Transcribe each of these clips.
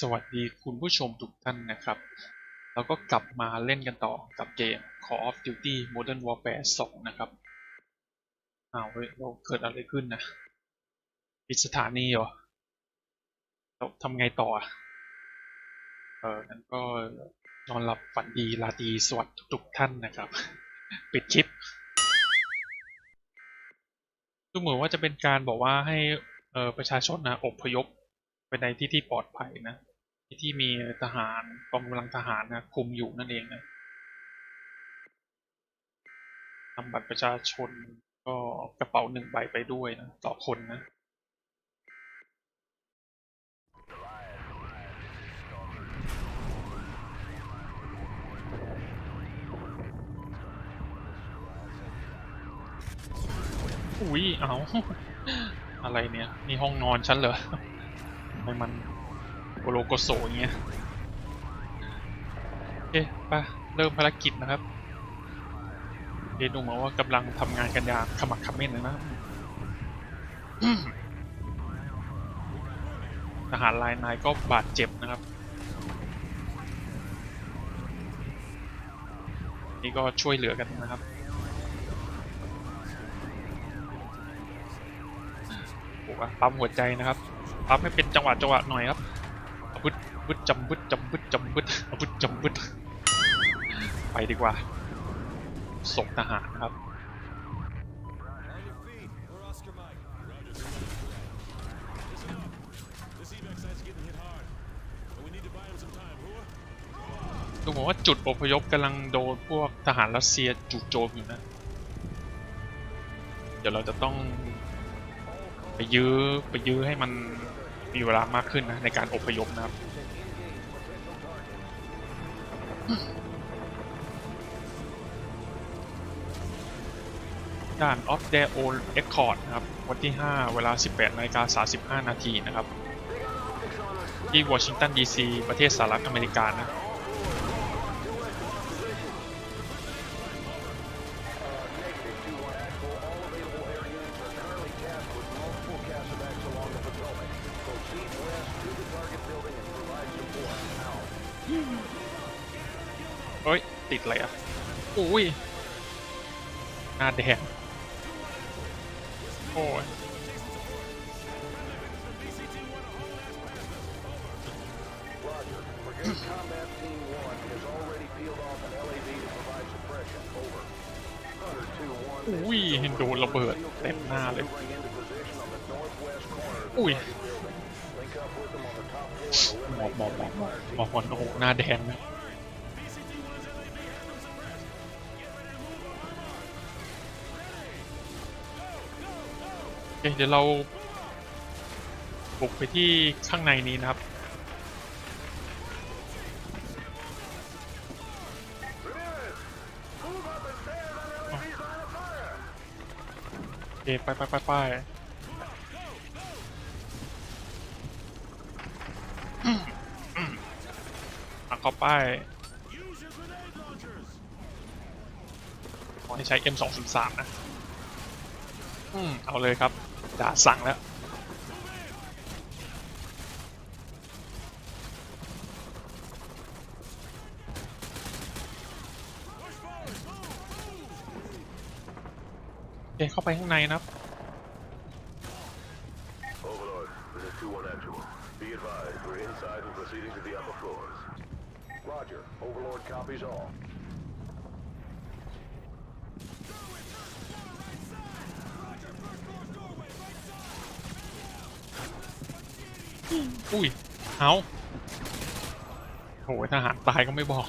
สวัสดีคุณผู้ชมทุกท่านนะครับเราก็กลับมาเล่นกันต่อกับเกม Call of Duty Modern Warfare 2 นะครับอ้าวเฮ้ยเราเกิดอะไรขึ้นนะปิดสถานีเหรอเราทำไงต่อเอองั้นก็นอนหลับฝันดีราตรีสวัสดิ์ทุกท่านนะครับ ปิดคลิปดูเหมือนว่าจะเป็นการบอกว่าให้ประชาชนนะอพยพ ไปในที่ที่ปลอดภัยนะ ที่ที่มีทหารกองกำลังทหารนะคุมอยู่นั่นเองนะทำบัตรประชาชนก็กระเป๋าหนึ่งใบไปด้วยนะต่อคนนะอุ้ยเอาอะไรเนี่ยนี่ห้องนอนฉันเหรอ ทำไมมันโกโลโกโสอย่างเงี้ยโอเคไปเริ่มภารกิจนะครับเดดูมาว่ากำลังทำงานกันอย่างขมักขม้นเลยนะทหารลายนายก็บาดเจ็บนะครับ นี่ก็ช่วยเหลือกันนะครับผมว่าปั๊มหัวใจนะครับ ปั๊มให้เป็นจังหวะจังหวะหน่อยครับอะบึดบึดจำบึดจำบึดจำบึดอะบึดจำบึดไปดีกว่าส่งทหารครับดูเหมือนว่าจุดอพยพกำลังโดนพวกทหารรัสเซียจู่โจมอยู่นะ เดี๋ยวเราจะต้อง ไปยื้อไปยื้อให้มัน มีเวลามากขึ้นนะในการอพยพนะครับด่าน of the old record นะครับ วันที่ 5 เวลา 18นาฬิกา35 นาทีนะครับ ที่วอชิงตันดีซีประเทศสหรัฐอเมริกานะ ติดอะไรอะอุ้ยหน้าแดงโอ้ย Roger. Brigade Combat Team 1 has already peeled off an LAV to provide suppression. Over. Hunter 2-1 is อุ้ยเห็นโดนระเบิดเต็มหน้าเลย maneuvering into position on the northwest corner of the อุ้ย target building. Link up with them on the top floor and หมอบ eliminate หมอบหมอบหมอบหม the อบหมอบโอ้โหหน้าแดงนะ เคเดี๋ยวเราบุกไปที่ข้างในนี้นะครับ โอเคไปไปไปไปอะเข้าไปขอให้ใช้ M203 นะ อืม เอาเลยครับ จ่าสั่งแล้วโอเคเข้าไปข้างในนะครับ Overlord, this is 2-1 actual. Be advised, we're inside and proceeding to the upper floors. Roger. Overlord copies all. อุ้ยเอาโหทหารตายก็ไม่บอก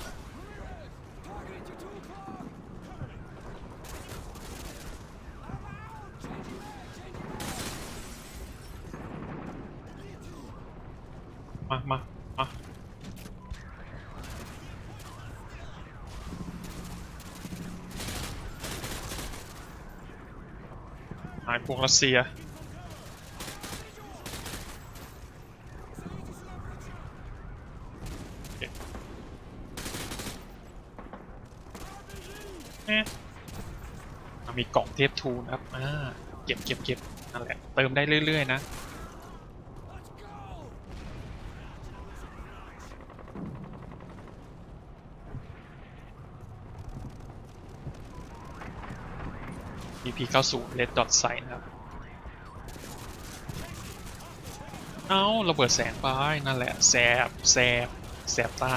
มามามาหายพวกรัสเซีย มันมีกล่องเทปทูนะครับอ่าเก็บเก็บเก็บนั่นแหละ เติมได้เรื่อยๆนะ EP สู่เลดด์ Sight นะครับ เอาระเบิดแสงไปนั่นแหละแสบแสบแสบตา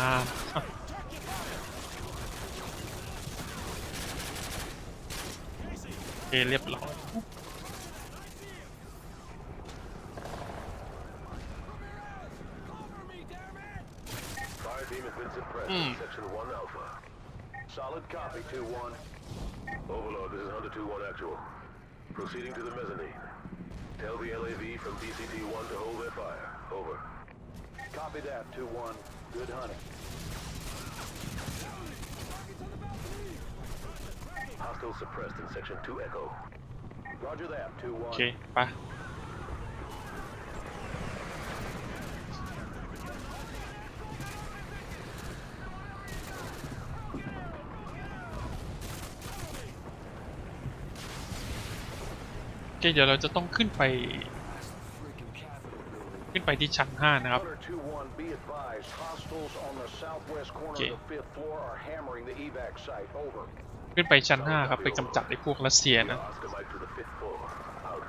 เค เรียบร้อย Fire team has been suppressed Hmm. in Section 1 Alpha. Solid copy, 2-1. Overlord, this is Hunter 2-1 actual. Proceeding to the mezzanine. Tell the LAV from BCT-1 to hold their fire. Over. Copy that, 2-1. Good hunting. Hostile suppressed in Section 2 Echo. Roger that, 2-1. โอเค ไป โอเค เดี๋ยวเราจะต้องขึ้นไป ขึ้นไปที่ชั้น 5 นะครับ Hunter 2-1, be advised, hostiles on the southwest corner Okay. of the fifth floor are hammering the evac site. Over. ขึ้นไปชั้น5ครับ ไปกำจัดไอ้พวกรัสเซียนะ Oscar Mike to the fifth floor. Out.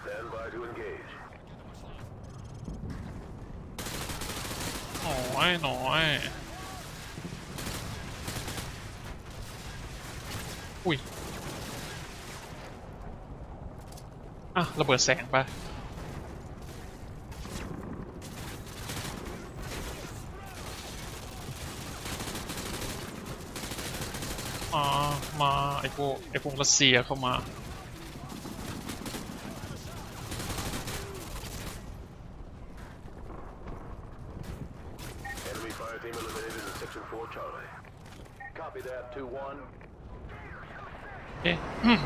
Stand by to engage. หน่อยหน่อยอุ้ย อะ ระเบิดแสงไป มา มาไอพวกไอพวกรัสเซียเข้ามา Enemy fire team eliminated in section 4 Charlie. Copy that, 2-1. โอเคอืม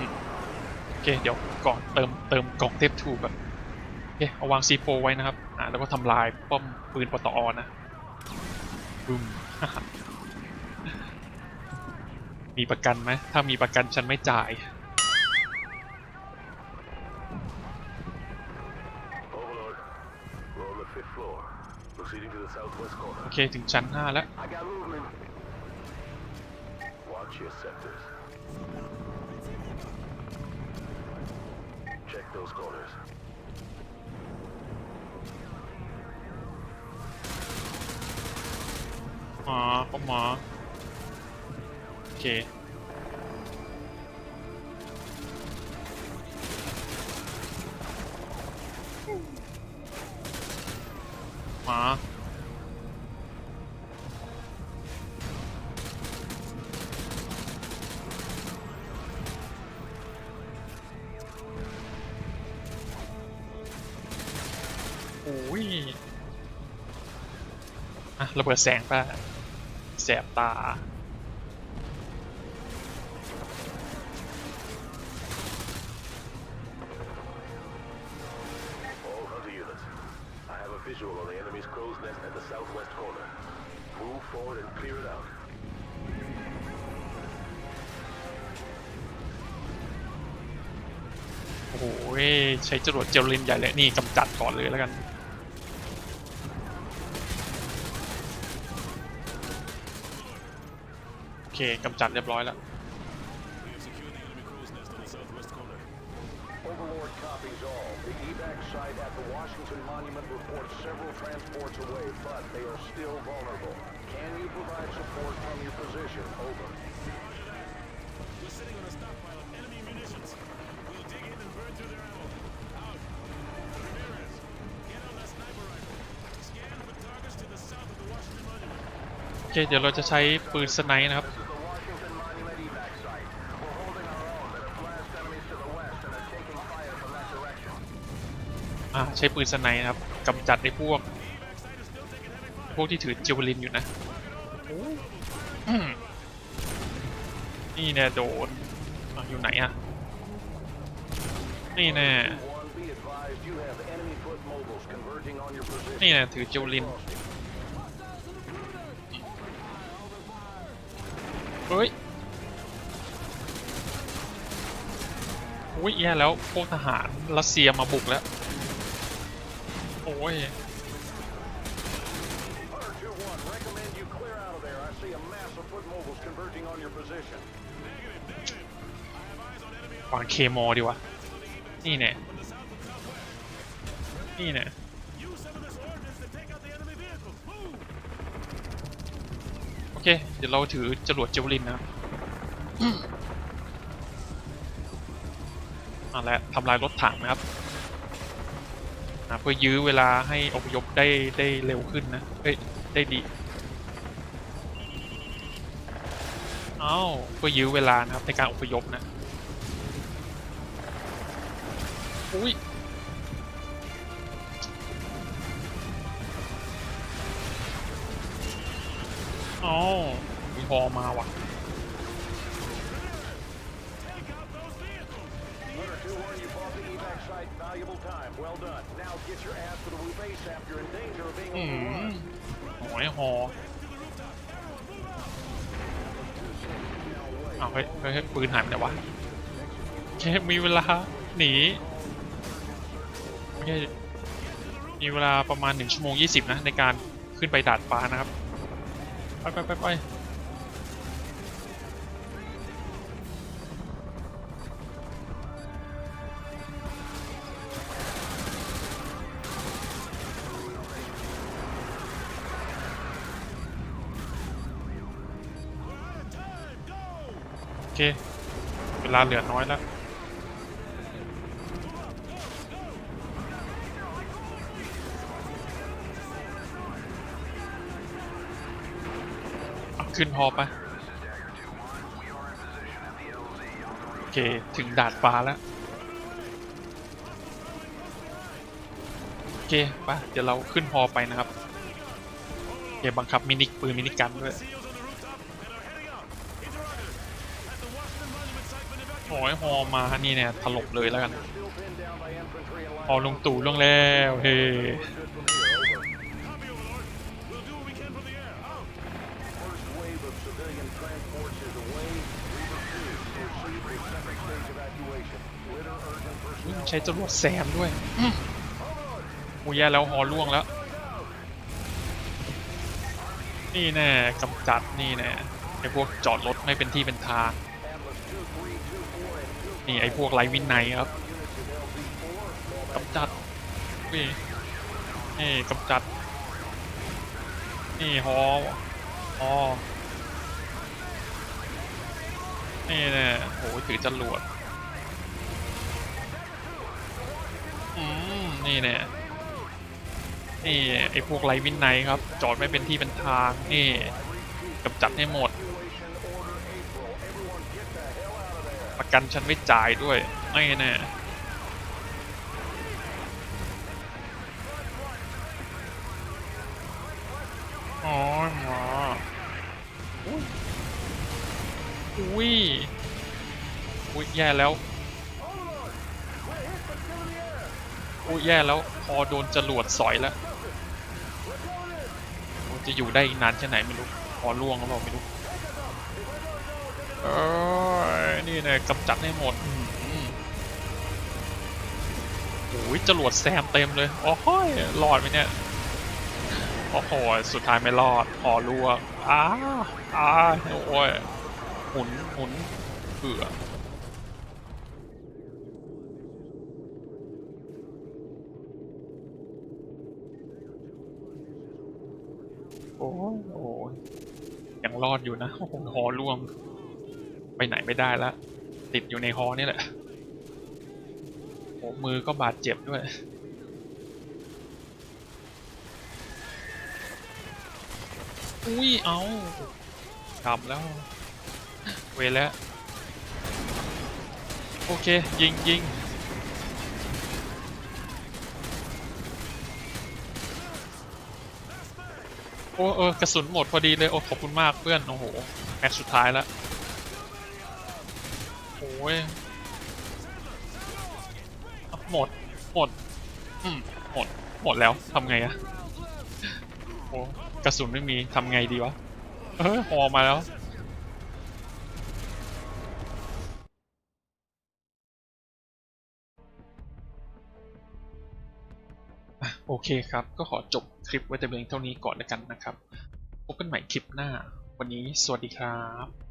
โอเคเดี๋ยวก่อนเติมเติมกล่องเทปทูก่อนโอเคเอาวาง C4 ไว้นะครับอ่าแล้วก็ทำลายป้อมปืนปตอนะบึ้ม มีประกันไหมถ้ามีประกันฉันไม่จ่าย โอเค ถึงชั้น 5 แล้ว มาอข้มา เค มา โอ้ย อะระเบิดแสงป่ะ แสบตา visual on the enemy's crow's nest at the southwest corner. Move forward and clear it out. โอ้โหใช้จรวดเจลลินใหญ่เลยนี่กำจัดก่อนเลยแล้วกันโอเคกำจัดเรียบร้อยแล้ว site at the Washington Monument reports several transports away, but they are still vulnerable. Can you provide support from your position? Over. We're sitting on a stockpile of enemy munitions. We'll dig in and burn through their ammo. Out. Ramirez, get on that sniper rifle. Scan for targets to the south of the Washington Monument. โอเค เดี๋ยวเราจะใช้ปืนสไนป์นะครับ อ่าใช้ปืนสไนป์นะครับกำจัดไอ้พวก พวกที่ถือเจลลินอยู่นะอืมนี่แน่โดนอะอยู่ไหนอะ นี่แน่ One, be advised you have enemy foot mobiles converging on your position. นี่แน่ถือเจลลินเฮ้ยอุ้ยแย่แล้วพวกทหารรัสเซียมาบุกแล้ว โอ้ย Hunter 2-1, recommend you clear out of there. I see a mass of foot mobiles converging on your position. วางเคมอดีวะ นี่แน่นี่แน่ Use some of this ordnance to take out the enemy vehicles. Move! โอเค เดี๋ยวเราถือจรวดเจวลินนะครับมาแล้วทำลายรถถังนะครับ อ่าเพื่อยื้อเวลาให้อพยพได้ได้เร็วขึ้นนะเอ้ยได้ดีเอ้าเพื่อยื้อเวลานะครับในการอพยพนะอุ้ยอ๋อมีฮอมาว่ะ site. Valuable time. Well done. Now get your ass to the roof ASAP. You're in danger of being อืม overrun. โอ้ยฮออ้าวเฮ้ยเฮ้ยเฮ้ยปืนหายไปไหนวะแค่มีเวลา หนีไม่ใช่มีเวลาประมาณ1ชั่วโมง20นะ ในการขึ้นไปดาดฟ้านะครับ ไปไปไปไป ลาเหลือน้อยแล้วขึ้นพอปะโอเค ถึงดาดฟ้าแล้ว โอเคปะเดี๋ยวเราขึ้นพอไปนะครับโอเคบังคับมินิปืนมินิกันด้วย SEALs on the rooftop and are heading out. Interrogator. Has the Washington Monument site been evacuated? โอ้ยฮอมานี่เนี่ยถล่มเลยแล้วกัน Still pinned down by infantry and ฮอลงตู่ลงแล้วเฮ้ Good from here. Over. Copy, Overlord. We'll do what we can from the air. Out. First wave of civilian transports is away. Reaver 2, proceed with second stage evacuation. Litter urgent อุ๊ย personnel. ใช้จรวดแซมด้วยอืมโอ้ยแย่แล้วฮอล่วงแล้ว นี่แน่กำจัดนี่แน่ไอพวกจอดรถไม่เป็นที่เป็นทาง Atlas 2324 and 2 นี่ไอ้พวกไรวินัยครับกำจัด นี่ นี่กำจัด นี่ฮอฮอนี่แน่โอ้ถือจรวดอืมนี่แน่นี่ไอ้พวกไรวินัยครับ จอดไม่เป็นที่เป็นทาง นี่กำจัดให้หมด กันฉันไม่จ่ายด้วย ไม่แน่อ๋อหมออุ้ยอุ้ยแย่แล้วอุ้ยแย่แล้วพอโดนจรวดสอยแล้วจะอยู่ได้อีกนานแค่ไหนไม่รู้พอล่วงแล้วเปล่าไม่รู้เอ้ย นี่เนี่ยกำจัดให้หมดอื้อหือโอ้ยจรวดแซมเต็มเลยโอ้ยรอดไหมเนี่ยโอ้โหสุดท้ายไม่รอดพอล่วงอ้าอ้าโอ้ยหมุนหมุนเบื่อโอ้ยโอ้ยยังรอดอยู่นะโอ้โหหอล่วง ไปไหนไม่ได้แล้ว ติดอยู่ในฮอนี่แหละโอ้มือก็บาดเจ็บด้วยอุ้ย เอากลับแล้ว เวแล้ว โอเค ยิงยิงโอ้เออกระสุนหมดพอดีเลย โอ้ ขอบคุณมากเพื่อน โอ้โห แม็กสุดท้ายแล้ว โอ้ยหมด หมด อืมหมด หมดแล้วทำไงอะโอ้กระสุนไม่มีทำไงดีวะ เออหอมาแล้วโอเคครับ ก็ขอจบคลิปไว้แต่เพียงเท่านี้ก่อนแล้วกันนะครับ พบกันใหม่คลิปหน้า วันนี้สวัสดีครับ